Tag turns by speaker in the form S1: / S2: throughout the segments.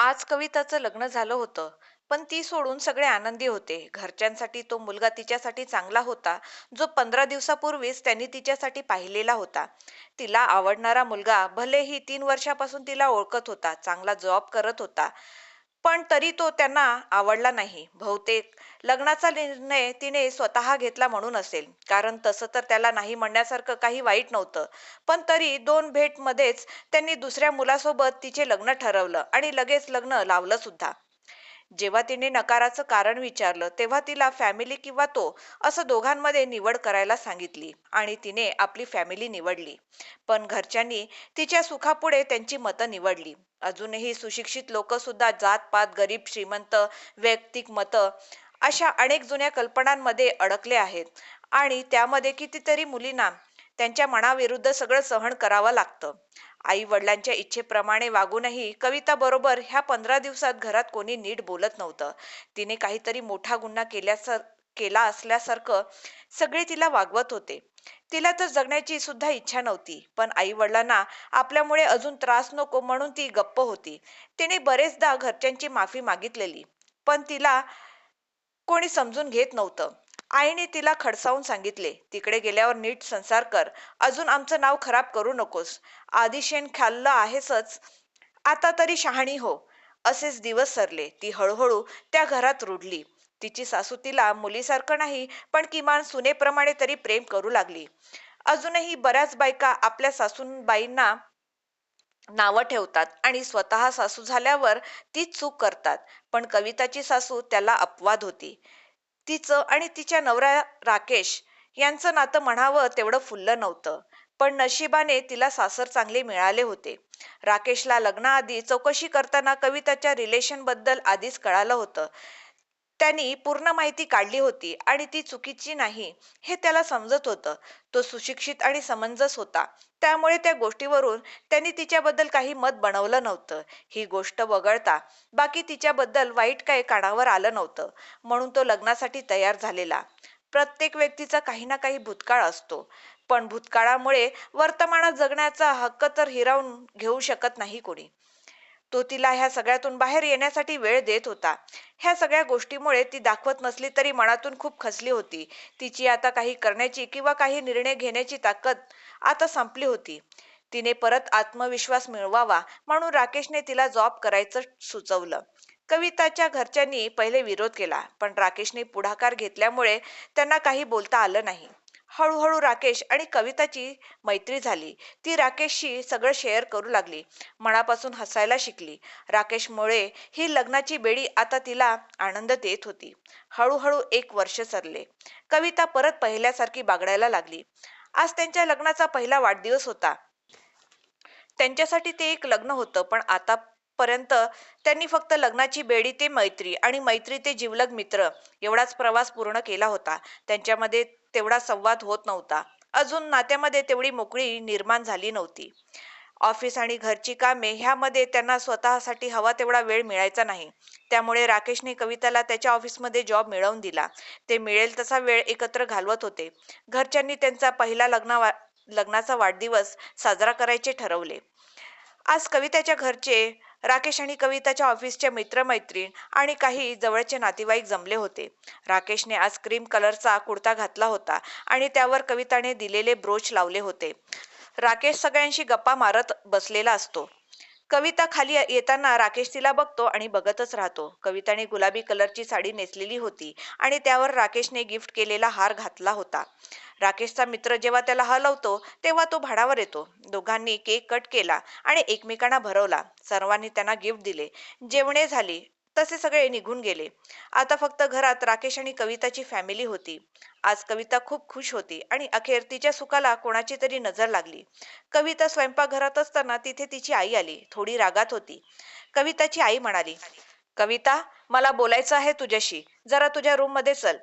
S1: आज कविताचं लग्न झालं होतं पण ती सोडून सगळे आनंदी होते. घरच्यांसाठी तो मुलगा तिच्यासाठी चांगला होता जो पंधरा दिवसापूर्वीच त्यांनी तिच्यासाठी पाहिलेला होता. तिला आवडणारा मुलगा भलेही तीन वर्षापासून तिला ओळखत होता चांगला जॉब करत होता. पण तरी तो त्यांना आवडला नाही. बहुतेक लग्नाचा निर्णय तिने स्वतः घेतला म्हणून असेल. कारण तसं तर त्याला नाही म्हणण्यासारखं काही वाईट नव्हतं. पण तरी दोन भेटमध्येच त्यांनी दुसऱ्या मुलासोबत तिचे लग्न ठरवलं आणि लगेच लग्न लावलं सुद्धा. जेव्हा तिने नकाराचं कारण विचारलं तेव्हा तिला फॅमिली किंवा तो असं दोघांमध्ये निवड करायला सांगितली आणि तिने आपली फॅमिली निवडली. पण घरच्यांनी तिच्या सुखापुढे त्यांची मतं निवडली. अजूनही सुशिक्षित लोक सुद्धा जात पात गरीब श्रीमंत वैयक्तिक मतं अशा अनेक जुन्या कल्पनांमध्ये अडकले आहेत आणि त्यामध्ये कितीतरी मुलींना त्यांच्या मनाविरुद्ध सगळं सहन करावं लागतं. आई वडिलांच्या इच्छेप्रमाणे वागूनही कविता बरोबर ह्या पंधरा दिवसात घरात कोणी नीट बोलत नव्हतं. तिने काहीतरी मोठा गुन्हा केल्यासर केला असल्यासारखं सगळे तिला वागवत होते. तिला तर जगण्याची सुद्धा इच्छा नव्हती पण आई वडिलांना आपल्यामुळे अजून त्रास नको म्हणून ती गप्प होती. तिने बरेचदा घरच्यांची माफी मागितलेली पण तिला कोणी समजून घेत नव्हतं. आईने तिला खडसावून सांगितले तिकडे गेल्यावर नीट संसार कर. अजून आमचं नाव खराब करू नकोस. आधी शेण खाल्लं आहेसच. आता तरी शहाणी हो. असेच दिवस सरले. ती हळूहळू त्या घरात रुडली तिची सासू तिला मुलीसारखं नाही पण किमान सुनेप्रमाणे तरी प्रेम करू लागली. अजूनही बऱ्याच बायका आपल्या सासूबाईंना नावं ठेवतात आणि स्वतः सासू झाल्यावर ती चूक करतात. पण कविताची सासू त्याला अपवाद होती. तिचं आणि तिच्या नवरा राकेश यांचं नातं म्हणावं तेवढं फुललं नव्हतं. पण नशिबाने तिला सासर चांगले मिळाले होते. राकेशला लग्नाआधी चौकशी करताना कविताच्या रिलेशनबद्दल आधीच कळालं होतं. त्यांनी पूर्ण माहिती काढली होती आणि ती चुकीची नाही हे त्याला समजत होतं. तो सुशिक्षित आणि समंजस होता. त्यामुळे त्या गोष्टीवरून त्यांनी तिच्याबद्दल काही मत बनवलं नव्हतं. ही गोष्ट वगळता बाकी तिच्याबद्दल वाईट काही कानावर आलं नव्हतं. म्हणून तो लग्नासाठी तयार झालेला. प्रत्येक व्यक्तीचा काही ना काही भूतकाळ असतो. पण भूतकाळामुळे वर्तमानात जगण्याचा हक्क तर हिरावून घेऊ शकत नाही कोणी. तो तिला ह्या सगळ्यातून बाहेर येण्यासाठी वेळ देत होता. ह्या सगळ्या गोष्टीमुळे ती दाखवत नसली तरी मनातून खूप खचली होती. तिची आता काही करण्याची किंवा काही निर्णय घेण्याची ताकद आता संपली होती. तिने परत आत्मविश्वास मिळवावा म्हणून राकेशने तिला जॉब करायचं सुचवलं. कविताच्या घरच्यांनी पहिले विरोध केला पण राकेशने पुढाकार घेतल्यामुळे त्यांना काही बोलता आलं नाही. हळूहळू राकेश आणि कविताची मैत्री झाली. ती राकेशशी सगळं शेअर करू लागली. मनापासून हसायला शिकली. राकेशमुळे ही लग्नाची बेडी आता तिला आनंद देत होती. हळूहळू एक वर्ष सरले. कविता परत पहिल्यासारखी बागडायला लागली. आज त्यांच्या लग्नाचा पहिला वाढदिवस होता. त्यांच्यासाठी ते एक लग्न होतं पण आतापर्यंत त्यांनी फक्त लग्नाची बेडी ते मैत्री आणि मैत्री ते जिवलग मित्र एवढाच प्रवास पूर्ण केला होता. त्यांच्यामध्ये तेवढा संवाद होत नव्हता. अजून नात्यामध्ये तेवढी मोकळी निर्माण झाली नव्हती. ऑफिस आणि घरची कामे ह्यामध्ये त्यांना स्वतःसाठी हवा तेवढा वेळ मिळायचा नाही. त्यामुळे राकेशने कविताला त्याच्या ऑफिसमध्ये जॉब मिळवून दिला. ते मिळेल तसा वेळ एकत्र घालवत होते. घरच्यांनी त्यांचा पहिला लग्ना लग्नाचा वाढदिवस साजरा करायचे ठरवले. आज कविताच्या घरचे राकेश आणि कविताच्या ऑफिसचे मित्रमैत्रीण आणि काही जवळचे नातेवाईक जमले होते. राकेशने आज क्रीम कलरचा कुर्ता घातला होता आणि त्यावर कविताने दिलेले ब्रोच लावले होते. राकेश सगळ्यांशी गप्पा मारत बसलेला असतो. कविता खाली येताना राकेश तिला बघतो आणि बघतच राहतो. कविताने गुलाबी कलरची साडी नेसलेली होती आणि त्यावर राकेशने गिफ्ट केलेला हार घातला होता. राकेशचा मित्र जेव्हा त्याला हलवतो तेव्हा तो भाडावर येतो. दोघांनी केक कट केला आणि एकमेकांना भरवला. सर्वांनी त्यांना गिफ्ट दिले. जेवणे झाली. तसे सगळे निघून गेले. आता फक्त घरात राकेश आणि कविताची फॅमिली होती. आज कविता खूप खुश होती आणि अखेर तिच्या सुखाला कोणाची तरी नजर लागली. कविता स्वयंपाकघरात असताना तिथे तिची आई आली. थोडी रागात होती. कविताची आई म्हणाली कविता मला बोलायचं आहे तुझ्याशी. जरा तुझ्या रूममध्ये चल.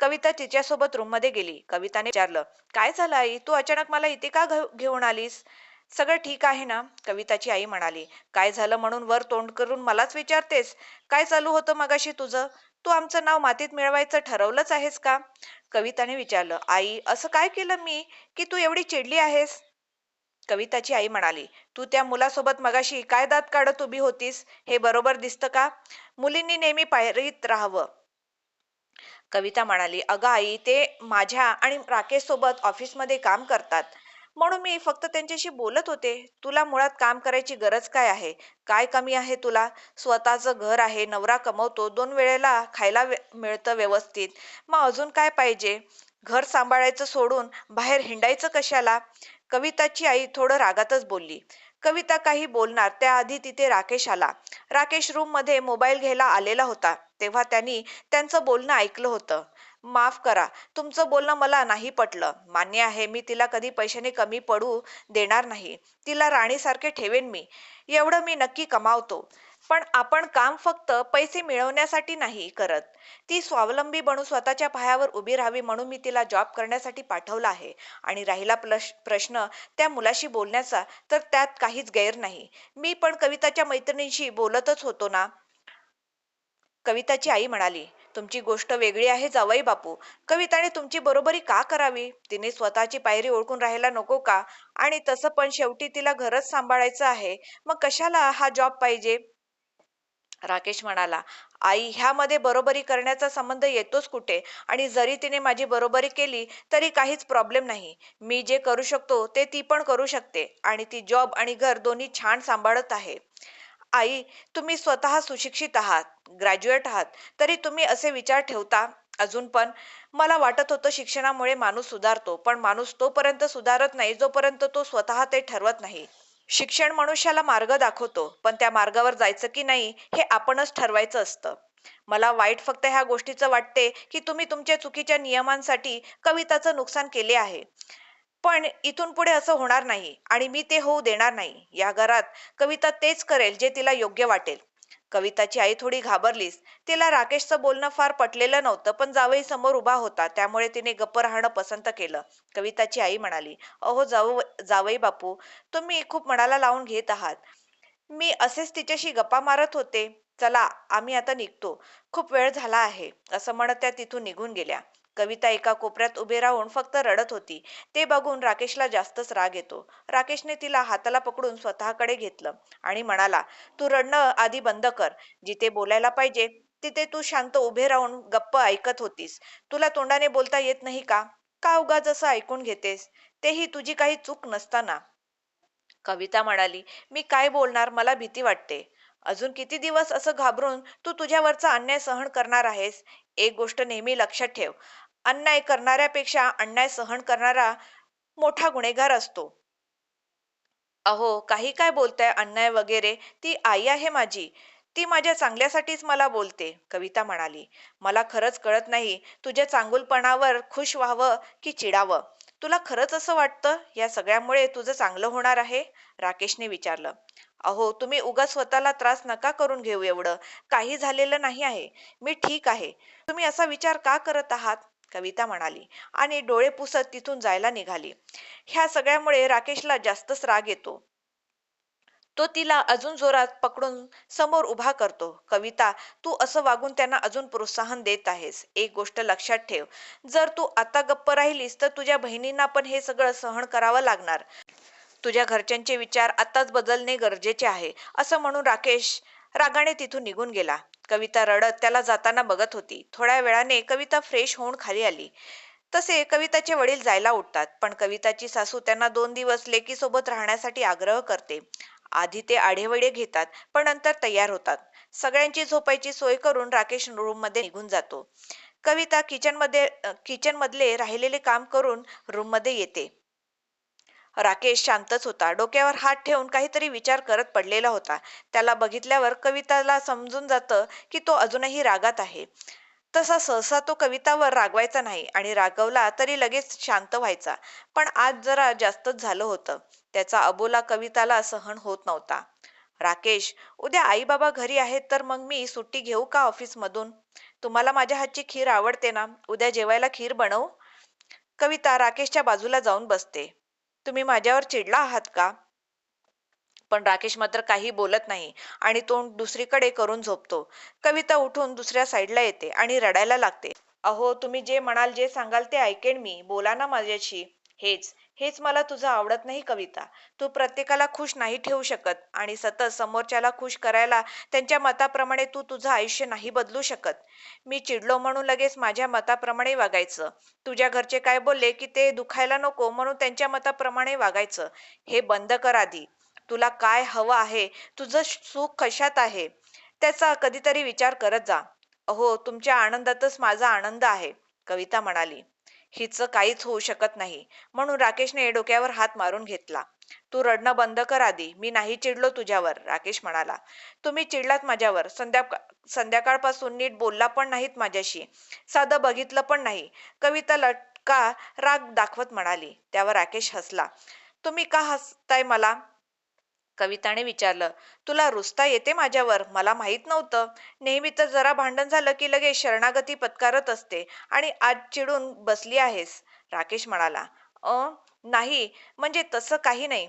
S1: कविता तिच्यासोबत रूममध्ये गेली. कविताने विचारलं काय झालं आई? तू अचानक मला इथे का घेऊन आलीस? सगळं ठीक आहे ना? कविताची आई म्हणाली. काय झालं म्हणून वर तोंड करून मलाच विचारतेस? काय चालू होतं मगाशी तुझं? तू आमचं नाव मातीत मिळवायचं ठरवलंच आहेस का? कविताने विचारलं. आई असं काय केलं मी? की तू एवढी चिडली आहेस? कविताची आई म्हणाली. तू त्या मुलासोबत मगाशी काय दात काढत उभी होतीस? हे बरोबर दिसतं का? मुलींनी नेहमी पायरीत राहावं. कविता म्हणाली. अगं आई ते माझ्या आणि राकेश सोबत ऑफिसमध्ये काम करतात. म्हणून मी फक्त त्यांच्याशी बोलत होते. तुला मुळात काम करायची गरज काय आहे? काय कमी आहे तुला? स्वतःचं घर आहे नवरा कमवतो दोन वेळेला खायला वे- मिळतं व्यवस्थित. मग अजून काय पाहिजे? घर सांभाळायचं सोडून बाहेर हिंडायचं कशाला? कविताची आई थोडं रागातच बोलली. कविता काही बोलणार त्याआधी तिथे राकेश आला. राकेश रूममध्ये मोबाईल घ्यायला आलेला होता. तेव्हा त्यांनी त्यांचं बोलणं ऐकलं होतं. माफ करा. तुमचं बोलणं मला नाही पटलं. मान्य आहे मी तिला कधी पैशाने कमी पडू देणार नाही. तिला राणीसारखे ठेवेन मी. एवढं मी नक्की कमावतो. पण आपण काम फक्त पैसे मिळवण्यासाठी नाही करत. ती स्वावलंबी बनून स्वतःच्या पायावर उभी राहावी म्हणून मी तिला जॉब करण्यासाठी पाठवलं आहे. आणि राहिला प्लश प्रश्न त्या मुलाशी बोलण्याचा तर त्यात काहीच गैर नाही. मी पण कविताच्या मैत्रिणींशी बोलतच होतो ना. कविताची आई म्हणाली तुमची गोष्ट वेगळी आहे जावई बापू. कविताने तुमची बरोबरी का करावी? तिने स्वतःची पायरी ओळखून राहायला नको का? आणि तसं पण शेवटी तिला घरच सांभाळायचं आहे. मग कशाला हा जॉब पाहिजे? राकेश म्हणाला आई ह्यामध्ये बरोबरी करण्याचा संबंध येतोच कुठे? आणि जरी तिने माझी बरोबरी केली तरी काहीच प्रॉब्लेम नाही. मी जे करू शकतो ते ती पण करू शकते. आणि ती जॉब आणि घर दोन्ही छान सांभाळत आहे. आई तुम्ही स्वतः सुशिक्षित आहात ग्रॅज्युएट आहात तरी तुम्ही असे विचार ठेवता अजून पण. मला वाटत होतं शिक्षणामुळे माणूस सुधारतो पण माणूस तोपर्यंत सुधारत नाही जोपर्यंत तो स्वतः ते ठरवत नाही. शिक्षण मनुष्याला मार्ग दाखवतो पण त्या मार्गावर जायचं की नाही हे आपणच ठरवायचं असतं. मला वाईट फक्त ह्या गोष्टीचं वाटते की तुम्ही तुमच्या चुकीच्या नियमांसाठी कविताचं नुकसान केले आहे. पण इथून पुढे असं होणार नाही आणि मी ते होऊ देणार नाही. या घरात कविता तेच करेल जे तिला योग्य वाटेल. कविताची आई थोडी घाबरलीस. तिला राकेशचं बोलणं फार पटलेलं नव्हतं पण जावई समोर उभा होता त्यामुळे तिने गप्प राहणं पसंत केलं. कविताची आई म्हणाली अहो जाऊ जावई बापू तुम्ही खूप मनाला लावून घेत आहात. मी असेच तिच्याशी गप्पा मारत होते. चला आम्ही आता निघतो. खूप वेळ झाला आहे असं म्हणत त्या तिथून निघून गेल्या. कविता एका कोपऱ्यात उभे राहून फक्त रडत होती. ते बघून राकेशला जास्तच राग येतो. राकेशने तिला हाताला पकडून स्वतःकडे घेतलं आणि म्हणाला तू रडणं आधी बंद कर. जिथे बोलायला पाहिजे तिथे तू शांत उभे राहून गप्प ऐकत होतीस. तुला तोंडाने बोलता येत नाही का? का उगा जसं ऐकून घेतेस? तेही तुझी काही चूक नसताना. कविता म्हणाली मी काय बोलणार मला भीती वाटते. अजून किती दिवस असं घाबरून तू तुझ्यावरचा अन्याय सहन करणार आहेस? एक गोष्ट नेहमी लक्षात ठेव. अन्याय करणाऱ्यापेक्षा अन्याय सहन करणारा मोठा गुन्हेगार असतो. अहो काही काय बोलताय अन्याय वगैरे? ती आई आहे माझी. ती माझ्या चांगल्यासाठीच मला बोलते कविता म्हणाली. मला खरंच कळत नाही तुझ्या चांगुलपणावर खुश व्हावं की चिडावं? तुला खरंच असं वाटतं? या सगळ्यामुळे तुझं चांगलं होणार आहे? राकेशने विचारलं. अहो तुम्ही उगा स्वतःला त्रास नका करून घेऊ एवढं. काही झालेलं नाही आहे. मी ठीक आहे. तुम्ही असा विचार का करत आहात? कविता म्हणाली आणि डोळे पुसत तिथून जायला निघाली. ह्या सगळ्यामुळे राकेशला जास्तच राग येतो. तो तिला अजून जोरात पकडून समोर उभा करतो. कविता तू असं वागून त्यांना अजून प्रोत्साहन देत आहेस. एक गोष्ट लक्षात ठेव. जर तू आता गप्प राहिलीस तर तुझ्या बहिणींना पण हे सगळं सहन करावं लागणार. तुझ्या घरच्यांचे विचार आताच बदलणे गरजेचे आहे. असं म्हणून राकेश रागाने तिथून निघून गेला. कविता रडत त्याला जाताना बघत होती. थोड्या वेळाने कविता फ्रेश होऊन खाली आली. तसे कविताचे वडील जायला उठतात पण कविताची सासू त्यांना दोन दिवस लेकीसोबत राहण्यासाठी आग्रह करते. आधी ते आढेवडे घेतात पण नंतर तयार होतात. सगळ्यांची झोपायची सोय करून राकेश रूममध्ये निघून जातो. कविता किचनमध्ये किचन मधले राहिलेले काम करून रूममध्ये येते. राकेश शांतच होता. डोक्यावर हात ठेवून काहीतरी विचार करत पडलेला होता. त्याला बघितल्यावर कविताला समजून जातं की तो अजूनही रागात आहे. तसा सहसा तो कवितावर रागवायचा नाही आणि रागवला तरी लगेच शांत व्हायचा. पण आज जरा जास्तच झालं होतं. त्याचा अबोला कविताला सहन होत नव्हता. राकेश उद्या आई बाबा घरी आहेत तर मग मी सुट्टी घेऊ का ऑफिसमधून? तुम्हाला माझ्या हातची खीर आवडते ना? उद्या जेवायला खीर बनवू? कविता राकेशच्या बाजूला जाऊन बसते. तुम्ही माझ्यावर चिडला आहात का? पण राकेश मात्र काही बोलत नाही आणि तोंड दुसरीकडे करून झोपतो. कविता उठून दुसऱ्या साईडला येते आणि रडायला लागते. अहो तुम्ही जे म्हणाल जे सांगाल ते ऐकेन मी. बोला ना माझ्याशी. हेच हेच मला तुझं आवडत नाही कविता. तू प्रत्येकाला खुश नाही ठेवू शकत आणि सतत समोरच्याला खुश करायला त्यांच्या मताप्रमाणे तू तुझं आयुष्य नाही बदलू शकत. मी चिडलो म्हणून लगेच माझ्या मताप्रमाणे वागायचं. तुझ्या घरचे काय बोलले की ते दुखायला नको म्हणून त्यांच्या मताप्रमाणे वागायचं. हे बंद कर आधी. तुला काय हवं आहे? तुझं सुख कशात आहे? त्याचा कधीतरी विचार करत जा. अहो तुमच्या आनंदातच माझा आनंद आहे कविता म्हणाली. हिचं काहीच होऊ शकत नाही. म्हणून राकेशने डोक्यावर हात मारून घेतला. तू रडणं बंद कर आधी. मी नाही चिडलो तुझ्यावर राकेश म्हणाला. तुम्ही चिडलात माझ्यावर. संध्याकाळ संध्याकाळपासून नीट बोलला पण नाहीत माझ्याशी. साधं बघितलं पण नाही. कविता लटका राग दाखवत म्हणाली. त्यावर राकेश हसला. तुम्ही का हसताय मला? कविताने विचारलं तुला रुसता येते माझ्यावर? मला माहीत नव्हतं. नेहमी तर जरा भांडण झालं की लगेच शरणागती पत्कारत असते आणि आज चिडून बसली आहेस. राकेश म्हणाला अ नाही. म्हणजे तसं काही नाही.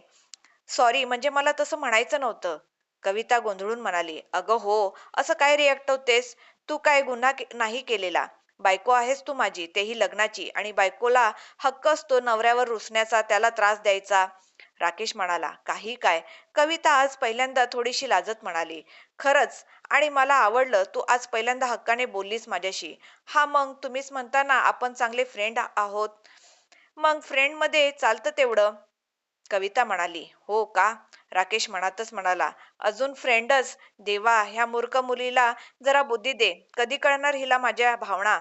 S1: सॉरी म्हणजे मला तसं म्हणायचं नव्हतं. कविता गोंधळून म्हणाली अगं हो असं काय रिॲक्ट होतेस? तू काय गुन्हा के- नाही केलेला. बायको आहेस तू माझी तेही लग्नाची आणि बायकोला हक्क असतो नवऱ्यावर रुसण्याचा त्याला त्रास द्यायचा. राकेश म्हणाला काही काय? कविता आज पहिल्यांदा थोडीशी लाजत म्हणाली. खरंच. आणि मला आवडलं तू आज पहिल्यांदा हक्काने बोललीस माझ्याशी. हा मग तुम्हीच म्हणताना आपण चांगले फ्रेंड आहोत. मग फ्रेंडमध्ये चालतं तेवढं. कविता म्हणाली हो का? राकेश मनातच म्हणाला अजून फ्रेंडच देवा ह्या मूर्ख मुलीला जरा बुद्धी दे. कधी कळणार हिला माझ्या भावना?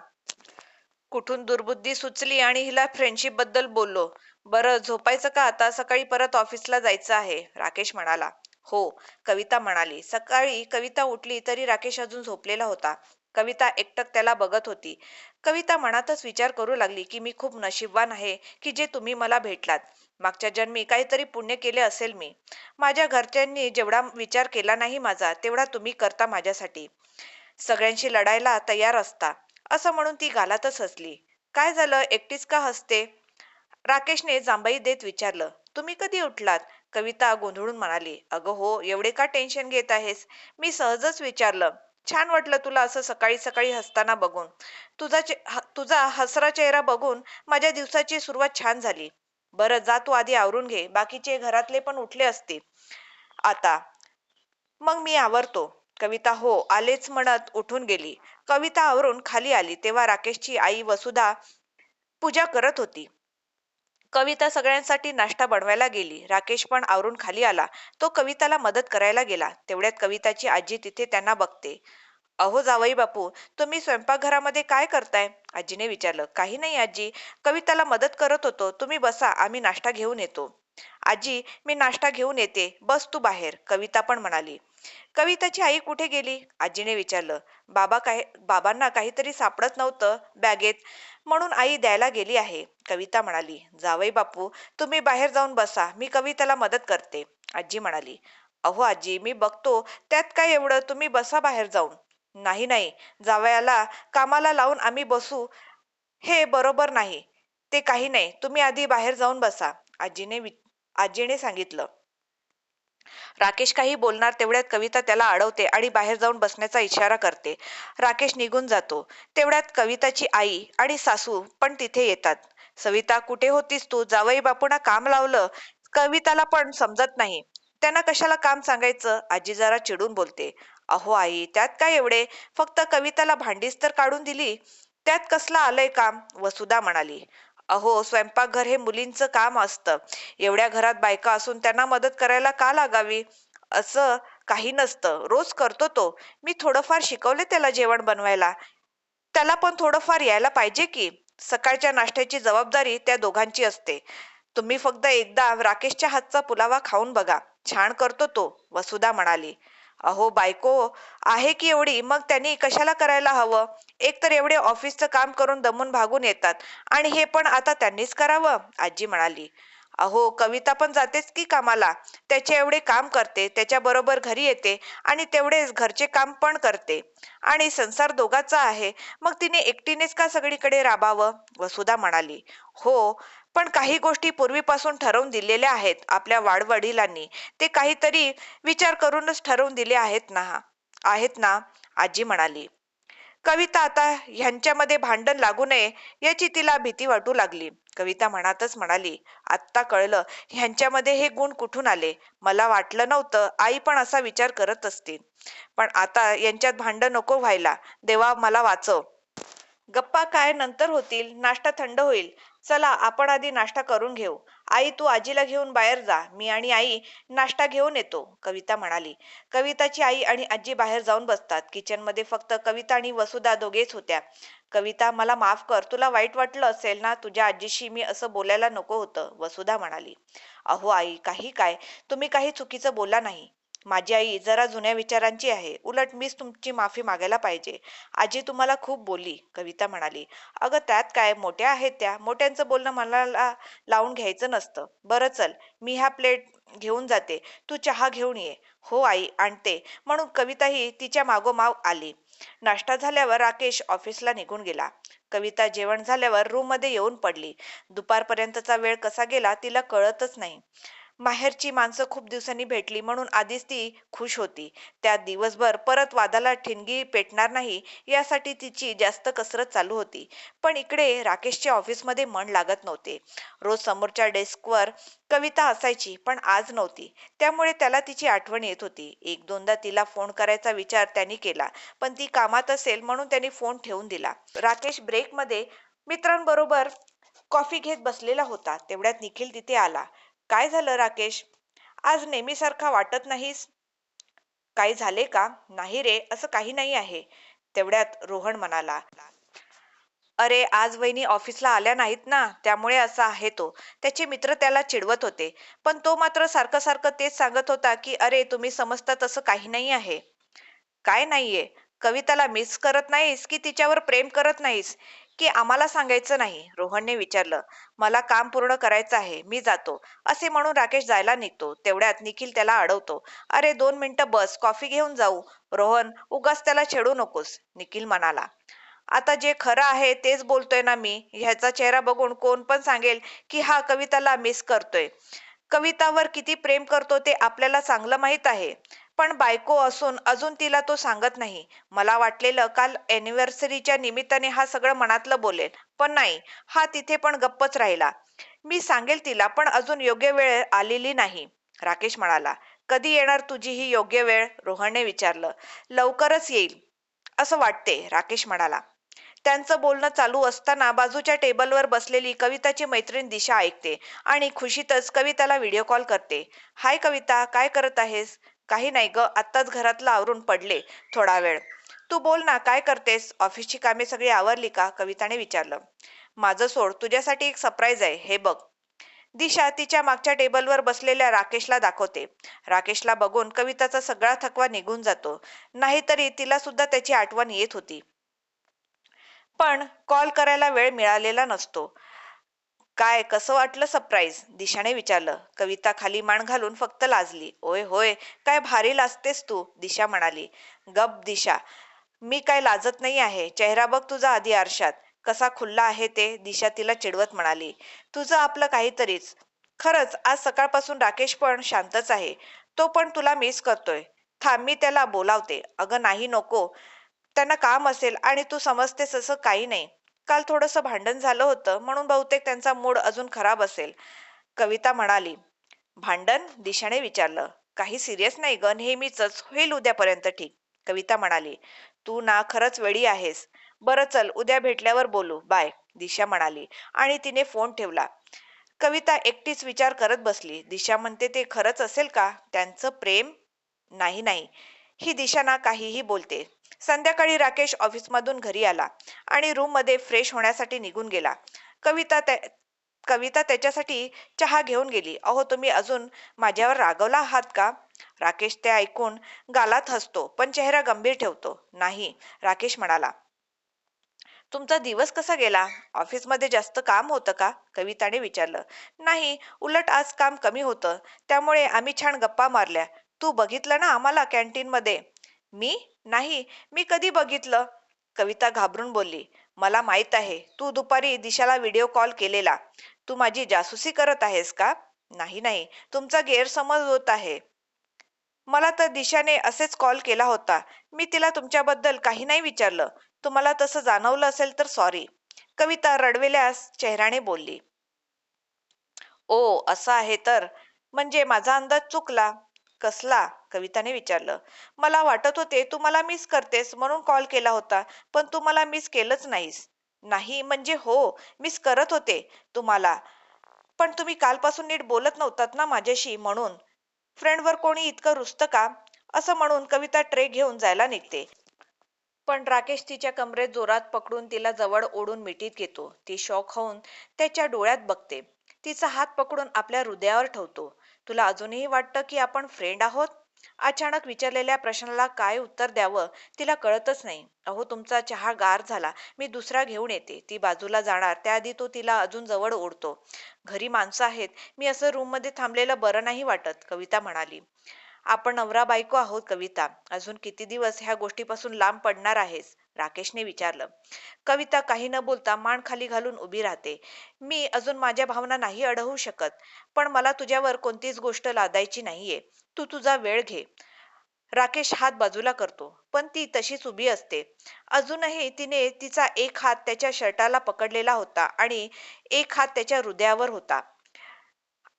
S1: कुठून दुर्बुद्धी सुचली आणि हिला फ्रेंडशिपबद्दल बोललो. बरं झोपायचं का आता? सकाळी परत ऑफिसला जायचं आहे राकेश म्हणाला. हो कविता म्हणाली. सकाळी कविता उठली तरी राकेश अजून झोपलेला होता. कविता एकटक त्याला बघत होती. कविता मनातच विचार करू लागली की मी खूप नशीबवान आहे की जे तुम्ही मला भेटलात. मागच्या जन्मी काहीतरी पुण्य केले असेल मी. माझ्या घरच्यांनी जेवढा विचार केला नाही माझा तेवढा तुम्ही करता माझ्यासाठी. सगळ्यांशी लढायला तयार असता. असं म्हणून ती गालातच हसली. काय झालं? एकटीच का हसते? राकेशने जांभई देत विचारलं तुम्ही कधी उठलात? कविता गोंधळून म्हणाली अगं हो एवढे का टेन्शन घेत आहेस? मी सहजच विचारलं छान वाटलं तुला असं सकाळी सकाळी हसताना बघून. तुझा ह- तुझा हसरा चेहरा बघून माझ्या दिवसाची सुरुवात छान झाली. बरं जा तू आधी आवरून घे बाकीचे घरातले पण उठले असतील. आता. मग मी आवरतो. कविता हो आलेच म्हणत उठून गेली. कविता आवरून खाली आली तेव्हा राकेशची आई वसुधा पूजा करत होती. कविता सगळ्यांसाठी नाश्ता बनवायला गेली. राकेश पण आवरून खाली आला. तो कविताला मदत करायला गेला. तेवढ्यात कविताची आजी तिथे त्यांना बघते. अहो जावई बापू तुम्ही स्वयंपाकघरामध्ये काय करताय? आजीने विचारलं. काही नाही आजी. कविताला मदत करत होतो. तुम्ही बसा. आम्ही नाश्ता घेऊन येतो. आजी मी नाश्ता घेऊन येते. बस तू बाहेर. कविता पण म्हणाली. कविताची आई कुठे गेली? आजीने विचारलं. बाबा काय बाबांना काहीतरी सापडत नव्हतं बॅगेत म्हणून आई द्यायला गेली आहे. कविता म्हणाली जावई बापू तुम्ही बाहेर जाऊन बसा. मी कविताला मदत करते. आजी म्हणाली अहो आजी मी बघतो त्यात काय एवढं? तुम्ही बसा बाहेर जाऊन. नाही नाही. जावयाला कामाला लावून आम्ही बसू. हे बरोबर नाही. ते काही नाही. तुम्ही आधी बाहेर जाऊन बसा. आजीने वि- आजीने सांगितलं. राकेश काही बोलणार तेवढ्यात कविता त्याला अडवते आणि बाहेर जाऊन बसण्याचा इशारा करते. राकेश निघून जातो. तेवढ्यात कविताची आई आणि सासू पण तिथे येतात. सविता कुठे होतीस तू? जावई बापूंना काम लावलं. कविताला पण समजत नाही. त्यांना कशाला काम सांगायचं? आजी जरा चिडून बोलते. अहो आई त्यात काय एवढे? फक्त कविताला भांडीच तर काढून दिली. त्यात कसलं आलंय काम? वसुधा म्हणाली. अहो स्वयंपाकघर हे मुलींचं काम असतं. एवढ्या घरात बायका असून त्यांना मदत करायला का लागावी? असं काही नसतं. रोज करतो तो. मी थोडंफार शिकवले त्याला जेवण बनवायला. त्याला पण थोडंफार यायला पाहिजे की? सकाळच्या नाश्त्याची जबाबदारी त्या दोघांची असते. तुम्ही फक्त एकदा राकेशच्या हातचा पुलावा खाऊन बघा. छान करतो तो वसुधा म्हणाली. अहो बायको आहे की एवढी? मग त्यांनी कशाला करायला हवं? एक तर एवढे ऑफिसचं काम करून दमून भागून येतात. आणि हे पण आता त्यांनीच करावं आजी म्हणाली. अहो कविता पण जातेच की कामाला? त्याचे एवढे काम करते त्याच्याबरोबर घरी येते आणि तेवढेच घरचे काम पण करते. आणि संसार दोघाचा आहे. मग तिने एकटीनेच का सगळीकडे राबावं? वसुधा म्हणाली. हो पण काही गोष्टी पूर्वीपासून ठरवून दिलेल्या आहेत आपल्या वाडवडिलांनी. ते काहीतरी विचार करूनच ठरवून दिले आहेत ना आहेत ना आजी म्हणाली. कविता आता ह्यांच्यामध्ये भांडण लागू नये याची तिला भीती वाटू लागली. कविता म्हणातच म्हणाली आत्ता कळलं ह्यांच्यामध्ये हे गुण कुठून आले? मला वाटलं नव्हतं आई पण असा विचार करत असतील पण आता यांच्यात भांडण नको व्हायला देवा मला वाचव. गप्पा काय नंतर होतील? नाश्ता थंड होईल. चला आपण आधी नाश्ता करून घेऊ. आई तू आजीला घेऊन बाहेर जा. मी आणि आई नाश्ता घेऊन येतो कविता म्हणाली. कविताची आई आणि आजी बाहेर जाऊन बसतात. किचनमध्ये फक्त कविता आणि वसुधा दोघेच होत्या. कविता मला माफ कर तुला वाईट वाटलं असेल ना? तुझ्या आजीशी मी असं बोलायला नको होतं वसुधा म्हणाली. अहो आई काही काय? तुम्ही काही चुकीचं बोला नाही. माझी आई जरा जुन्या विचारांची आहे. उलट मीच तुमची माफी मागायला पाहिजे. आजी तुम्हाला खूप बोलली कविता म्हणाली. अगं त्यात काय मोठ्या आहेत त्या? मोठ्यांचं बोलणं मला लावून घ्यायचं नसतं. बरं चल मी ह्या प्लेट घेऊन जाते. तू चहा घेऊन ये. हो आई आणते. म्हणून कविताही तिच्या मागोमाग आली. नाश्ता झाल्यावर राकेश ऑफिसला निघून गेला. कविता जेवण झाल्यावर रूममध्ये येऊन पडली. दुपारपर्यंतचा वेळ कसा गेला तिला कळतच नाही. माहेरची माणसं खूप दिवसांनी भेटली म्हणून आधीच ती खुश होती. त्यात दिवसभर परत वादाला ठिणगी पेटणार नाही यासाठी तिची जास्त कसरत चालू होती. पण इकडे राकेशच्या ऑफिसमध्ये मन लागत नव्हते. रोज समोरच्या डेस्कवर कविता असायची पण आज नव्हती. त्यामुळे त्याला तिची आठवण येत होती. एक दोनदा तिला फोन करायचा विचार त्यांनी केला पण ती कामात असेल म्हणून त्यांनी फोन ठेवून दिला. राकेश ब्रेकमध्ये मित्रांबरोबर कॉफी घेत बसलेला होता. तेवढ्यात निखिल तिथे आला. काय झालं राकेश? आज नेहमीसारखा वाटत नाहीस? काही झाले का? नाही रे असं काही नाही आहे. तेवढ्यात रोहन म्हणाला. अरे आज वहिनी ऑफिसला आल्या नाहीत ना त्यामुळे असा आहे तो. त्याचे मित्र त्याला चिडवत होते. पण तो मात्र सारखं सारखं तेच सांगत होता की अरे तुम्ही समजता तसं काही नाही आहे. काय नाहीये? कविताला मिस करत नाहीस की तिच्यावर प्रेम करत नाहीस? की आम्हाला सांगायचं नाही. रोहनने विचारलं मला काम पूर्ण करायचं आहे मी जातो. असे म्हणून राकेश जायला निघतो. तेवढ्यात निखिल त्याला अडवतो. अरे दोन मिनिटं बस कॉफी घेऊन जाऊ. रोहन उगाच त्याला छेडू नकोस निखिल म्हणाला. आता जे खरं आहे तेच बोलतोय ना मी. ह्याचा चेहरा बघून कोण पण सांगेल की हा कविताला मिस करतोय. कवितावर किती प्रेम करतो ते आपल्याला चांगलं माहीत आहे. पण बायको असून अजून तिला तो सांगत नाही. मला वाटलेलं काल अॅनिव्हर्सरीच्या निमित्ताने हा सगळं मनातलं बोलेल पण नाही हा तिथे पण गप्पच राहिला. मी सांगेल तिला पण अजून योग्य वेळ आलेली नाही. राकेश म्हणाला कधी येणार तुझी ही योग्य वेळ? रोहनने विचारलं. लवकरच येईल. असं वाटते राकेश म्हणाला. त्यांचं बोलणं चालू असताना बाजूच्या टेबलवर बसलेली कविताची मैत्रीण दिशा ऐकते आणि खुशीतच कविताला व्हिडिओ कॉल करते. हाय कविता काय करत आहेस? काही नाही ग आत्ताच घरातलं आवरून पडले थोडा वेळ. तू बोल ना काय करतेस? ऑफिसची कामे सगळी आवरली का? कविताने विचारलं. माझं सोड तुझ्यासाठी एक सरप्राईज आहे हे बघ. दिशा तिच्या मागच्या टेबलवर बसलेल्या राकेशला दाखवते. राकेशला बघून कविताचा सगळा थकवा निघून जातो. नाहीतरी तिला सुद्धा त्याची आठवण येत होती. पण कॉल करायला वेळ मिळालेला नसतो. काय कसं वाटलं सरप्राईज दिशाने विचारलं. कविता खाली मान घालून फक्त लाजली. ओय होय काय भारी लाजतेस तू दिशा म्हणाली. गप दिशा मी काय लाजत नाही आहे. चेहरा बघ तुझा आधी आरशात. कसा खुल्ला आहे ते दिशा तिला चिडवत म्हणाली. तुझं आपलं काहीतरीच. खरंच आज सकाळपासून राकेश पण शांतच आहे. तो पण तुला मिस करतोय. थांब मी त्याला बोलावते. अगं नाही नको. त्यांना काम असेल आणि तू समजतेस असं काही नाही. काल थोडंसं भांडण झालं होतं म्हणून बहुतेक त्यांचा मूड अजून खराब असेल. कविता म्हणाली भांडण दिशाने विचारलं. काही सिरियस नाही ग नेहमीच होईल उद्यापर्यंत ठीक. कविता म्हणाली तू ना खरंच वेळी आहेस. बरं चल उद्या भेटल्यावर बोलू. बाय. दिशा म्हणाली आणि तिने फोन ठेवला. कविता एकटीच विचार करत बसली. दिशा म्हणते ते खरंच असेल का? त्यांचं प्रेम? नाही नाही. ही दिशा ना काहीही बोलते. संध्याकाळी राकेश ऑफिसमधून घरी आला आणि रूममध्ये फ्रेश होण्यासाठी निघून गेला. कविता त्या कविता त्याच्यासाठी चहा घेऊन गेली. अहो तुम्ही अजून माझ्यावर रागवला आहात का? राकेश ते ऐकून गालात हसतो पण चेहरा गंभीर ठेवतो. नाही राकेश म्हणाला. तुमचा दिवस कसा गेला? ऑफिसमध्ये जास्त काम होतं का? कविताने विचारलं. नाही उलट आज काम कमी होतं. त्यामुळे आम्ही छान गप्पा मारल्या. तू बघितलं ना आम्हाला कॅन्टीनमध्ये? मी? नाही. मी कधी बघितलं? कविता घाबरून बोलली. मला माहीत आहे तू दुपारी दिशाला व्हिडिओ कॉल केलेला. तू माझी जासूसी करत आहेस का? नाही नाही. तुमचा गैरसमज होत आहे. मला तर दिशाने असेच कॉल केला होता. मी तिला तुमच्याबद्दल काही नाही विचारलं. तुम्हाला तसं जाणवलं असेल तर सॉरी. कविता रडवेल्यास चेहऱ्याने बोलली. ओ असं आहे तर. म्हणजे माझा अंदाज चुकला? कसला? कविताने विचारलं. मला वाटत होते तू मला मिस करतेस म्हणून कॉल केला होता पण तू मला मिस केलंच नाहीस. नाही म्हणजे हो मिस करत होते तुम्हाला. पण तुम्ही कालपासून नीट बोलत नव्हतात ना माझ्याशी म्हणून. फ्रेंडवर कोणी इतकं रुसतं का? असं म्हणून कविता ट्रे घेऊन जायला निघते. पण राकेश तिच्या कमरेत जोरात पकडून तिला जवळ ओढून मिठीत घेतो. ती शॉक होऊन त्याच्या डोळ्यात बघते. तिचा हात पकडून आपल्या हृदयावर ठेवतो. तुला अजूनही वाटतं की आपण फ्रेंड आहोत? अचानक विचारलेल्या प्रश्नाला काय उत्तर द्यावं तिला कळतच नाही. अहो तुमचा चहा गार झाला. मी दुसरा घेऊन येते. ती बाजूला जाणार. त्याआधी तो तिला अजून जवळ ओढतो. घरी माणसं आहेत. मी असं रूममध्ये थांबलेलं बरं नाही वाटत कविता म्हणाली. आपण नवरा बायको आहोत कविता. अजून किती दिवस ह्या गोष्टीपासून लांब पडणार आहेस? राकेशने विचारलं कविता काही न बोलता मान खाली घालून उभी राहते. मी अजून माझ्या भावना नाही अडवू शकत पण मला तुझ्यावर कोणतीच गोष्ट लादायची नाहीये. तू तुझा वेळ घे. राकेश हात बाजूला करतो पण ती तशीच उभी असते. अजूनही तिने तिचा एक हात त्याच्या शर्टाला पकडलेला होता आणि एक हात त्याच्या हृदयावर होता.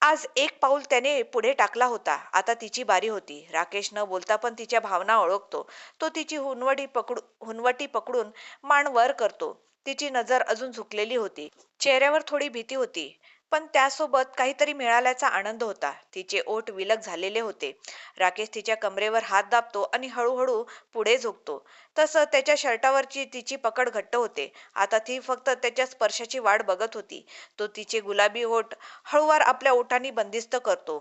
S1: आज एक पाऊल त्याने पुढे टाकला होता. आता तिची बारी होती. राकेश न बोलता पण तिच्या भावना ओळखतो. तो तिची हुनवटी पकडू हुनवटी पकडून मान वर करतो. तिची नजर अजून झुकलेली होती. चेहऱ्यावर थोडी भीती होती. पण त्यासोबत काहीतरी मिळाल्याचा आनंद होता. तिचे ओठ विलग झालेले होते. राकेश तिच्या कमरेवर हात दाबतो आणि हळूहळू पुढे झोपतो तसं त्याच्या शर्टावरची तिची पकड घट्ट होते. आता ती फक्त त्याच्या स्पर्शाची वाट बघत होती. तो तिचे गुलाबी ओठ हळूवार आपल्या ओठांनी बंदिस्त करतो.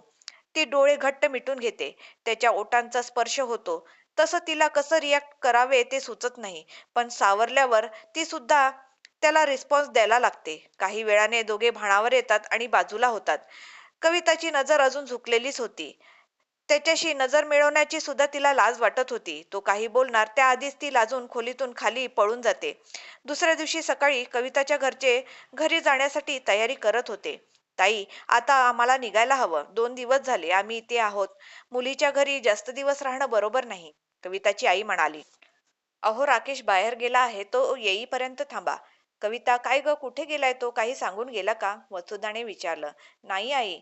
S1: ती डोळे घट्ट मिटून घेते. त्याच्या ओठांचा स्पर्श होतो. तसं तिला कसं रिॲक्ट करावे ते सुचत नाही. पण सावरल्यावर ती सुद्धा त्याला रिस्पॉन्स द्यायला लागते. काही वेळाने दोघे भाणावर येतात आणि बाजूला होतात. कविताची नजर अजून झुकलेलीच होती. त्याच्याशी नजर मिळवण्याची सुद्धा तिला लाज वाटत होती. तो काही बोलणार त्याआधीच ती लाजून खोलीतून खाली पळून जाते. दुसऱ्या दिवशी सकाळी कविताच्या घरचे घरी जाण्यासाठी तयारी करत होते. ताई आता आम्हाला निघायला हवं. दोन दिवस झाले आम्ही इथे आहोत. मुलीच्या घरी जास्त दिवस राहणं बरोबर नाही कविताची आई म्हणाली. अहो राकेश बाहेर गेला आहे तो येईपर्यंत थांबा. कविता काय ग कुठे गेलाय तो? काही सांगून गेला का? वसुधाने विचारलं. नाही आई.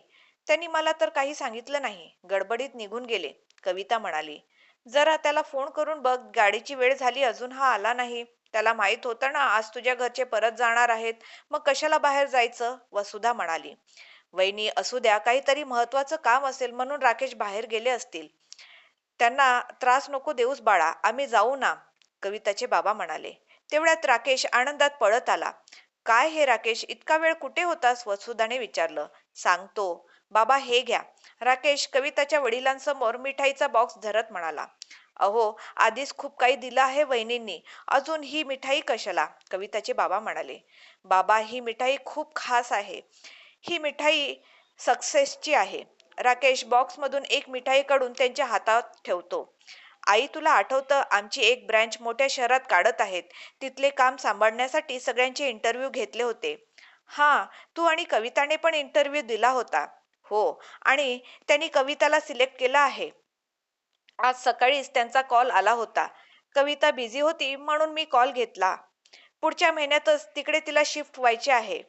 S1: त्यांनी मला तर काही सांगितलं नाही. गडबडीत निघून गेले. कविता म्हणाली जरा त्याला फोन करून बघ गाडीची वेळ झाली अजून हा आला नाही. त्याला माहीत होतं ना आज तुझ्या घरचे परत जाणार आहेत. मग कशाला बाहेर जायचं? वसुधा म्हणाली वहिनी असू द्या काहीतरी महत्वाचं काम असेल म्हणून राकेश बाहेर गेले असतील. त्यांना त्रास नको देऊस बाळा आम्ही जाऊ ना. कविताचे बाबा म्हणाले तेवढ्यात राकेश आनंदात पळत आला. काय हे राकेश इतका वेळ कुठे होतास? वसुधाने विचारलं. सांगतो बाबा हे घ्या. राकेश कविताच्या वडिलांसमोर मिठाईचा बॉक्स धरत म्हणाला अहो आधीच खूप काही दिलं आहे वहिनींनी. अजून ही मिठाई कशाला? कविताचे बाबा म्हणाले बाबा ही मिठाई खूप खास आहे. ही मिठाई सक्सेसची आहे. राकेश बॉक्समधून एक मिठाई काढून त्यांच्या हातात ठेवतो. आई तुला आठवतं आमची एक ब्रँच मोठ्या शहरात काढत आहेत. तिथले काम सांभाळण्यासाठी सगळ्यांचे इंटरव्ह्यू घेतले होते. हां तू आणि कविताने पण इंटरव्ह्यू दिला होता. हो. आणि त्यांनी कविताला सिलेक्ट केलं आहे. आज सकाळीच त्यांचा कॉल आला होता. कविता बिझी होती म्हणून मी कॉल घेतला. पुढच्या महिन्यातच तिकडे तिला शिफ्ट व्हायचे आहे.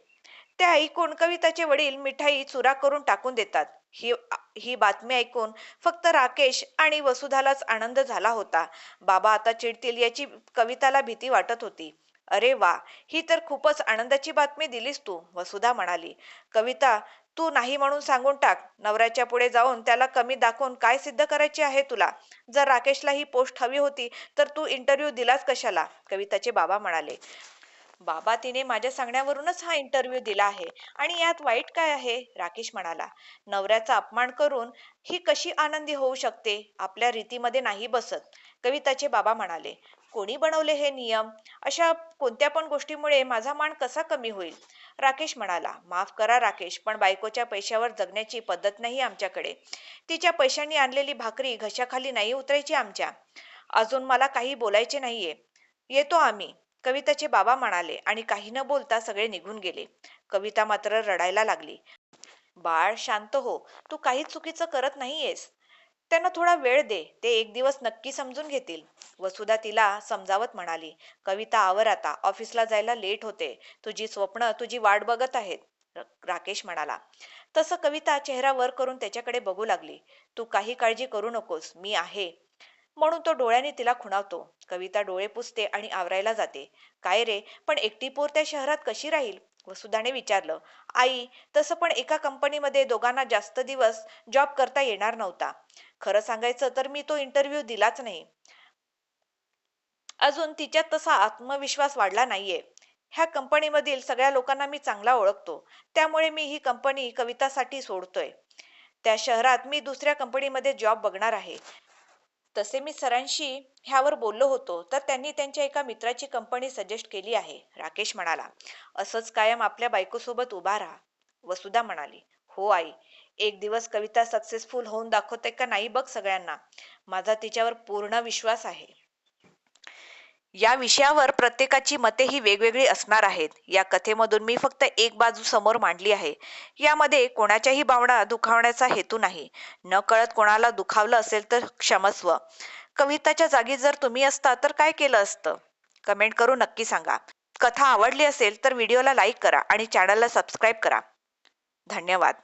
S1: ते ऐकून कविताचे वडील मिठाई चुरा करून टाकून देतात. ही ही बातमी ऐकून फक्त राकेश आणि वसुधालाच आनंद झाला होता. बाबा आता चिडतील याची कविताला भीती वाटत होती. अरे वा ही तर खूपच आनंदाची बातमी दिलीस तू वसुधा म्हणाली. कविता तू नाही म्हणून सांगून टाक नवऱ्याच्या पुढे जाऊन त्याला कमी दाखवून काय सिद्ध करायचे आहे तुला? जर राकेशला ही पोस्ट हवी होती तर तू इंटरव्ह्यू दिलास कशाला? कविताचे बाबा म्हणाले. बाबा तिने माझ्या सांगण्यावरूनच हा इंटरव्ह्यू दिला आहे. आणि यात वाईट काय आहे? राकेश म्हणाला. नवऱ्याचा अपमान करून ही कशी आनंदी होऊ शकते? आपल्या रीतीमध्ये नाही बसत. कविताचे बाबा म्हणाले. कोणी बनवले हे नियम? अशा कोणत्या पण गोष्टीमुळे माझा मान कसा कमी होईल? राकेश म्हणाला माफ करा राकेश पण बायकोच्या पैशावर जगण्याची पद्धत नाही आमच्याकडे. तिच्या पैशांनी आणलेली भाकरी घशाखाली नाही उतरायची आमच्या. अजून मला काही बोलायचे नाहीये. येतो आम्ही. कविताचे बाबा म्हणाले आणि काही न बोलता सगळे निघून गेले. कविता मात्र रडायला लागली. बाळ शांत हो. तू काहीच चुकीचं करत नाहीयेस. त्यांना थोडा वेळ दे ते एक दिवस नक्की समजून घेतील. वसुधा तिला समजावत म्हणाली कविता आवर आता. ऑफिसला जायला लेट होते. तुझी स्वप्न तुझी वाट बघत आहेत. राकेश म्हणाला. तसं कविता चेहरा वर करून त्याच्याकडे बघू लागली. तू काही काळजी करू नकोस. मी आहे. म्हणून तो डोळ्याने तिला खुणावतो. कविता डोळे पुसते आणि आवरायला जाते. काय रे? पण एकटी पोर त्या शहरात कशी राहील? वसुधाने विचारलं आई तसं पण एका कंपनीमध्ये दोघांना जास्त दिवस जॉब करता येणार नव्हता. खरं सांगायचं तर मी तो इंटरव्ह्यू दिलाच नाही. अजून तिच्यात तसा आत्मविश्वास वाढला नाहीये. ह्या कंपनीमधील सगळ्या लोकांना मी चांगला ओळखतो. त्यामुळे मी ही कंपनी कवितासाठी सोडतोय. त्या शहरात मी दुसऱ्या कंपनीमध्ये जॉब बघणार आहे. तसे मी सरांशी ह्यावर बोललो होतो तर त्यांनी त्यांच्या एका मित्राची कंपनी सजेस्ट केली आहे. राकेश म्हणाला असंच कायम आपल्या बायकोसोबत उभा राहा. वसुधा म्हणाली हो आई एक दिवस कविता सक्सेसफुल होऊन दाखवते का नाही बघ सगळ्यांना. माझा तिच्यावर पूर्ण विश्वास आहे. या विषयावर प्रत्येकाची मते ही वेगवेगळी असणार आहेत. या कथेमधून मी फक्त एक बाजू समोर मांडली आहे. यामध्ये कोणाच्याही भावना दुखावण्याचा हेतू नाही. न कळत कोणाला दुखावलं असेल तर क्षमस्व. कविताच्या जागी जर तुम्ही असता तर काय केलं असतं? कमेंट करून नक्की सांगा. कथा आवडली असेल तर व्हिडिओला लाईक करा आणि चॅनलला सबस्क्राईब करा. धन्यवाद.